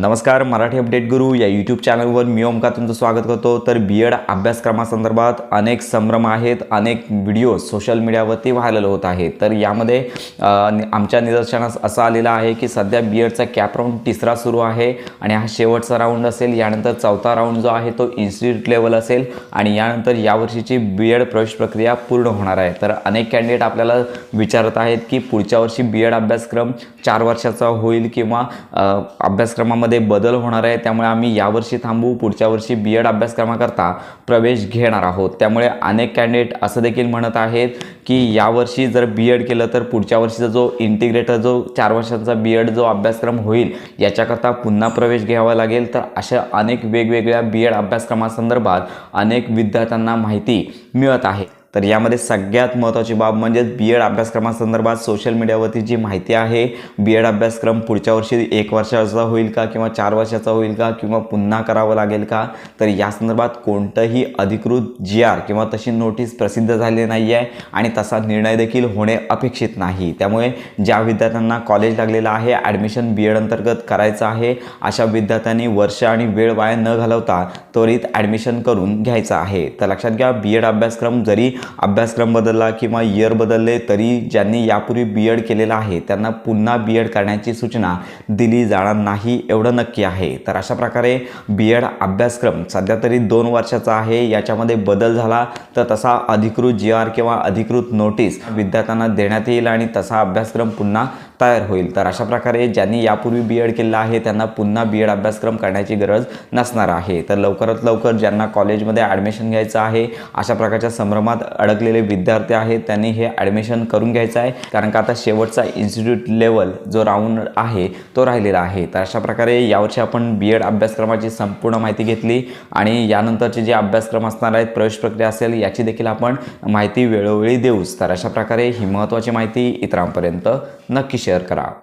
नमस्कार मराठी अपडेट गुरु या यूट्यूब चॅनलवर मी ओमका तुमचं स्वागत करतो. तर बी एड अभ्यासक्रमासंदर्भात अनेक संभ्रम आहेत अनेक व्हिडिओ सोशल मीडियावरती व्हायरल होत आहेत. तर यामध्ये आमच्या निदर्शनास असं आलेलं आहे की सध्या बी एडचा कॅप राऊंड तिसरा सुरू आहे आणि हा शेवटचा राऊंड असेल. यानंतर चौथा राऊंड जो आहे तो इन्स्टिट्यूट लेवल असेल आणि यानंतर यावर्षीची बी एड प्रवेश प्रक्रिया पूर्ण होणार आहे. तर अनेक कॅन्डिडेट आपल्याला विचारत आहेत की पुढच्या वर्षी बी एड अभ्यासक्रम चार वर्षाचा होईल किंवा अभ्यासक्रमामध्ये अभ्यासक्रमामध्ये बदल होणार आहे. त्यामुळे आम्ही यावर्षी थांबू पुढच्या वर्षी बी एड अभ्यासक्रमाकरता प्रवेश घेणार आहोत. त्यामुळे अनेक कॅन्डिडेट असं देखील म्हणत आहेत की यावर्षी जर बी एड केलं तर पुढच्या वर्षीचा जो इंटिग्रेटर जो चार वर्षाचा बी एड जो अभ्यासक्रम होईल याच्याकरता पुन्हा प्रवेश घ्यावा लागेल. तर अशा अनेक वेगवेगळ्या बी एड अभ्यासक्रमासंदर्भात अनेक विद्यार्थ्यांना माहिती मिळत आहे. तर यामध्ये सगळ्यात महत्त्वाची बाब म्हणजेच बी एड अभ्यासक्रमासंदर्भात सोशल मीडियावरती जी माहिती आहे बी एड अभ्यासक्रम पुढच्या वर्षी एक वर्षाचा होईल का किंवा चार वर्षाचा होईल का किंवा पुन्हा करावं लागेल का? तर या संदर्भात कोणतंही अधिकृत जी आर किंवा तशी नोटीस प्रसिद्ध झाली नाही आहे आणि तसा निर्णय देखील होणे अपेक्षित नाही. त्यामुळे ज्या विद्यार्थ्यांना कॉलेज लागलेलं आहे ॲडमिशन बी एड अंतर्गत करायचं आहे अशा विद्यार्थ्यांनी वर्ष आणि वेळ वाया न घालवता त्वरित ॲडमिशन करून घ्यायचं आहे. तर लक्षात घ्या बी एड अभ्यासक्रम जरी अभ्यासक्रम बदलला किंवा इयर बदलले तरी ज्यांनी यापूर्वी बी एड केलेलं आहे त्यांना पुन्हा बी एड करण्याची सूचना दिली जाणार नाही एवढं नक्की आहे. तर अशा प्रकारे बी एड अभ्यासक्रम सध्या तरी दोन वर्षाचा आहे याच्यामध्ये बदल झाला तर तसा अधिकृत जी आर किंवा अधिकृत नोटीस विद्यार्थ्यांना देण्यात येईल आणि तसा अभ्यासक्रम पुन्हा तयार होईल. तर अशा प्रकारे ज्यांनी यापूर्वी बी एड केलेलं आहे त्यांना पुन्हा बी एड अभ्यासक्रम करण्याची गरज नसणार आहे. तर लवकरात लवकर ज्यांना कॉलेजमध्ये ॲडमिशन घ्यायचं आहे अशा प्रकारच्या संभ्रमात अडकलेले विद्यार्थी आहेत त्यांनी हे ॲडमिशन करून घ्यायचं आहे. कारण का आता शेवटचा इन्स्टिट्यूट लेवल जो राऊंड आहे तो राहिलेला आहे. तर अशा प्रकारे यावर्षी आपण बी एड अभ्यासक्रमाची संपूर्ण माहिती घेतली आणि यानंतरचे जे अभ्यासक्रम असणार आहेत प्रवेश प्रक्रिया असेल याची देखील आपण माहिती वेळोवेळी देऊच. तर अशा प्रकारे ही महत्त्वाची माहिती इतरांपर्यंत नक्की शेअर చేరుకురావు